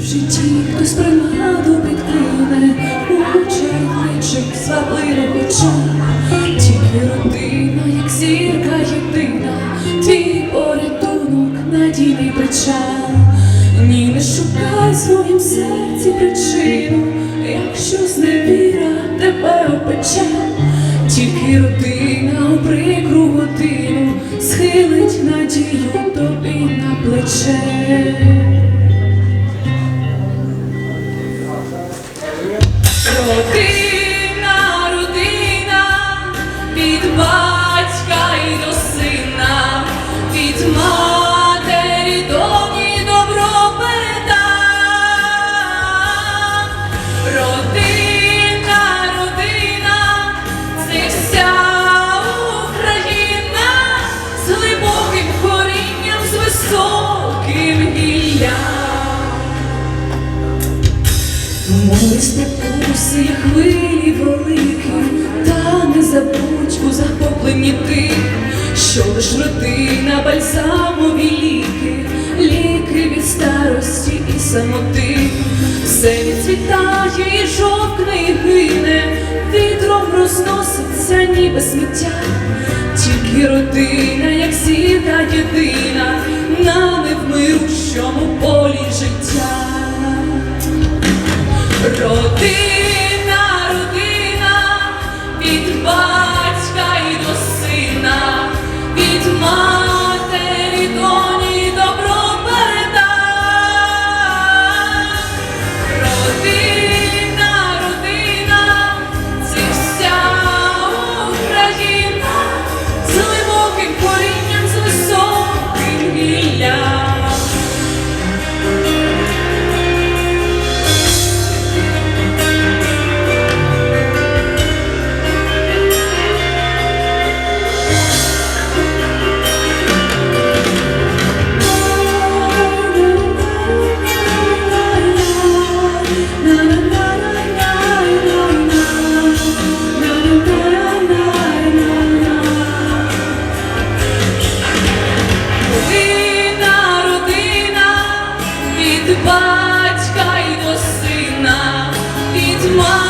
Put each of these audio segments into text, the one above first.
в житті хтось принаду підкине, Мучать кличик свабливо оча, тільки родина, як зірка єдина, твій порятунок, надійний причал. Ні, не шукай в своїм серці причину, якщо зневіра тебе опече, тільки родина у прикру годину схилить надію тобі на плече. Родина, Мови степусі, як хвилі великі, та не забудь у захопленні ти, що лиш родина, бальзамові ліки, ліки від старості і самоти, все відцвітає і жовкне і гине, вітром розноситься, ніби сміття, тільки родина, від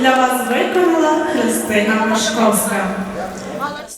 Для вас виконала Христина Машковська.